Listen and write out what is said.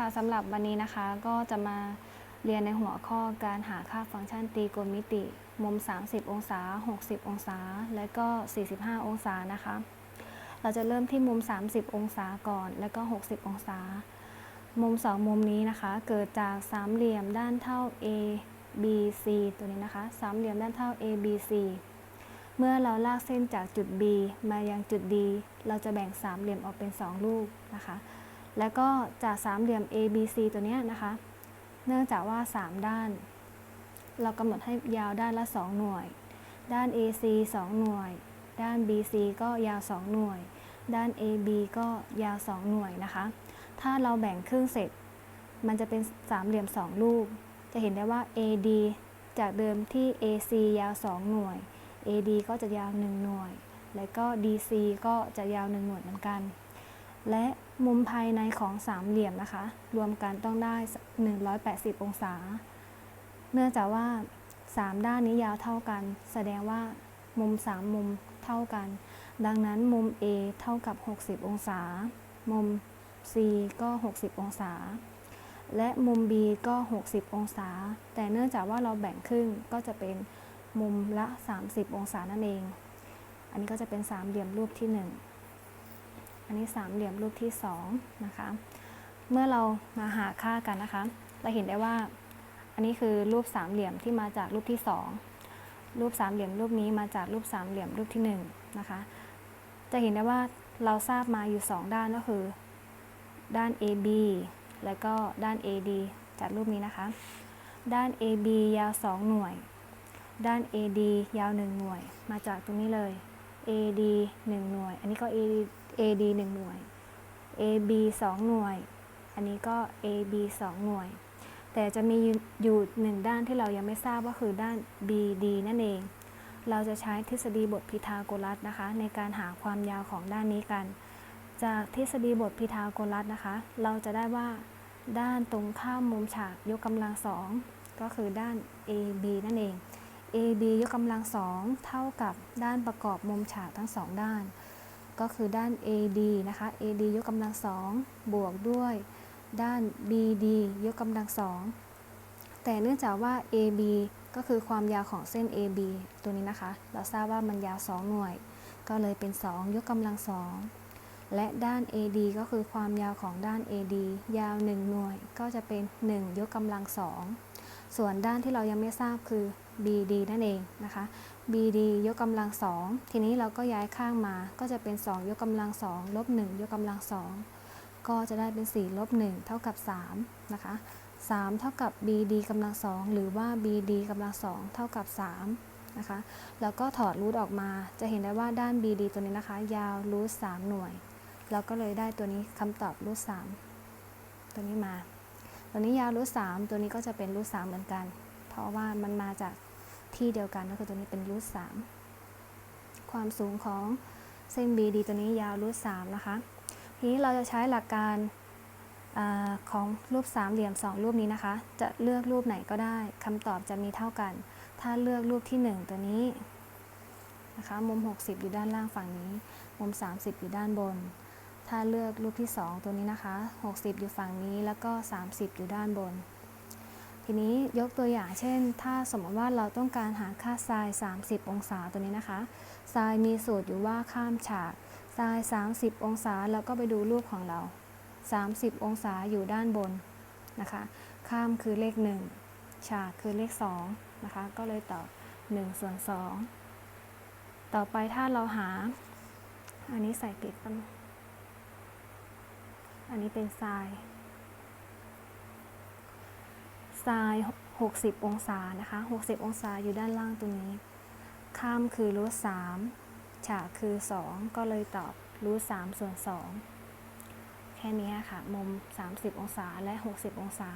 ค่ะสำหรับวันนี้นะคะก็จะมาเรียนในหัวข้อการหาค่าฟังก์ชันตรีโกณมิติ มุม 30 องศา 60 องศา และก็ 45 องศานะคะ เราจะเริ่มที่มุม 30 องศาก่อน แล้วก็ 60 องศา มุม 2 มุมนี้นะคะ เกิดจากสามเหลี่ยมด้านเท่า A B C ตัวนี้นะคะ สามเหลี่ยมด้านเท่า A B C เมื่อเราลากเส้นจากจุด B มายังจุด D เราจะแบ่งสามเหลี่ยมออกเป็น 2 ลูกนะคะ แล้วก็จากสามเหลี่ยม A B C ตัวนี้นะคะ เนื่องจากว่า 3 ด้าน เรากำหนดให้ยาวด้านละ 2 หน่วย ด้าน AC 2 หน่วย ด้าน BC ก็ยาว 2 หน่วย ด้าน AB ก็ยาว 2 หน่วยนะคะ ถ้าเราแบ่งครึ่งเสร็จ มันจะเป็นสามเหลี่ยม 2 ลูก จะเห็นได้ว่า AD จากเดิมที่ AC ยาว 2 หน่วย AD ก็จะยาว 1 หน่วย และก็ DC ก็จะยาว 1 หน่วยเหมือนกัน และ มุมภายในของสามเหลี่ยมนะคะ รวมกันต้องได้ 180 องศา เนื่องจากว่า 3 ด้านนี้ยาวเท่ากัน แสดงว่ามุม 3 มุมเท่ากัน ดังนั้นมุม A เท่ากับ 60 องศา มุม C ก็ 60 องศา และมุม B ก็ 60 องศา แต่เนื่องจากว่าเราแบ่งครึ่งก็จะเป็นมุมละ 30 องศานั่นเอง อันนี้ก็จะเป็นสามเหลี่ยมรูปที่ 1 อันนี้สามเหลี่ยมรูปที่2นะคะ เมื่อเรามาหาค่ากันนะคะ เราเห็นได้ว่า อันนี้คือรูปสามเหลี่ยมที่มาจากรูปที่ 2 รูปสามเหลี่ยมรูปนี้มาจากรูปสามเหลี่ยมรูปที่1นะคะ จะเห็นได้ว่าเราทราบมาอยู่ 2 ด้านก็คือ ด้าน AB และก็ด้าน AD จากรูปนี้นะคะ ด้าน AB ยาว 2 หน่วย ด้าน AD ยาว 1 หน่วย มาจากตรงนี้เลย AD 1 หน่วย อันนี้ก็ AD AD 1 หน่วย AB 2 หน่วย อันนี้ก็ AB 2 หน่วย แต่จะมีอยู่หนึ่งด้านที่เรายังไม่ทราบก็คือด้าน BD นั่นเอง เราจะใช้ทฤษฎีบทพีทาโกรัสนะคะ ในการหาความยาวของด้านนี้กัน จากทฤษฎีบทพีทาโกรัสนะคะ เราจะได้ว่าด้านตรงข้ามมุมฉากยกกำลังสองก็คือด้าน AB นั่นเอง AB ยกกำลังสองเท่ากับด้านประกอบมุมฉากทั้งสองด้าน ก็คือด้าน AD นะคะ AD ยกกำลังสองบวกด้วยด้าน BD ยกกำลังสองแต่เนื่องจากว่า AB ก็คือความยาวของเส้น AB ตัวนี้นะคะ เราทราบว่ามันยาว 2 หน่วย ก็เลยเป็น 2 ยกกำลังสองและด้าน AD ก็คือความยาวของด้าน AD ยาว 1 หน่วย ก็จะเป็น 1 ยกกำลังสองส่วนด้านที่เรายังไม่ทราบคือ BD นั่นเองนะคะ BD ยกกำลังสองทีนี้เราก็ย้ายข้างมาก็จะเป็น 2 ยกกำลังสองลบ1ยกกำลังสองก็จะได้เป็น4ลบ1เท่ากับ3นะคะ3เท่ากับ BD กำลังสองหรือว่า BD กำลังสองเท่ากับ3นะคะแล้วก็ถอดรูทออกมาจะเห็นได้ว่าด้าน BD ตัวนี้นะคะ ยาวรูท3หน่วย เราก็เลยได้ตัวนี้คำตอบรูท3ตัวนี้มา ตัวนี้ยาวรูท3ตัวนี้ก็จะเป็นรูท3เหมือนกัน เพราะว่ามันมาจาก ที่เดียวกันก็คือตัวนี้เป็นรูท3ความสูงของเส้น BD ตัวนี้ยาวรูท3นะคะ ทีนี้เราจะใช้หลักการอาของรูปสามเหลี่ยม 2 รูปนี้นะคะ จะเลือกรูปไหนก็ได้คำตอบจะมีเท่ากัน ถ้าเลือกรูปที่ 1 ตัวนี้นะคะมุม 60 อยู่ด้านล่างฝั่งนี้ มุม 30 อยู่ด้านบน ถ้าเลือกรูปที่ 2 ตัวนี้นะคะ 60 อยู่ฝั่งนี้แล้วก็ 30 อยู่ด้านบน ทีนี้ยกตัวอย่างเช่น ถ้าสมมติว่าเราต้องการหาค่าไซน์30 องศาตัวนี้นะคะไซน์มีสูตรอยู่ว่าข้ามฉากไซน์30 องศาแล้วก็ไปดูรูปของเรา 30 องศาอยู่ด้านบนนะคะ ข้ามคือเลข 1 ฉากคือเลข2นะคะ ก็เลยตอบ1ส่วน2ต่อไปถ้าเราหา อันนี้ใส่ปิดตั้งอันนี้เป็นทราย ทราย 60 องศานะคะ 60 องศาอยู่ด้านล่างตรงนี้ ข้ามคือรูท3ฉากคือ 2 ก็เลยตอบรูท3ส่วน 2 แค่นี้ค่ะ มุม 30 องศาและ 60 องศา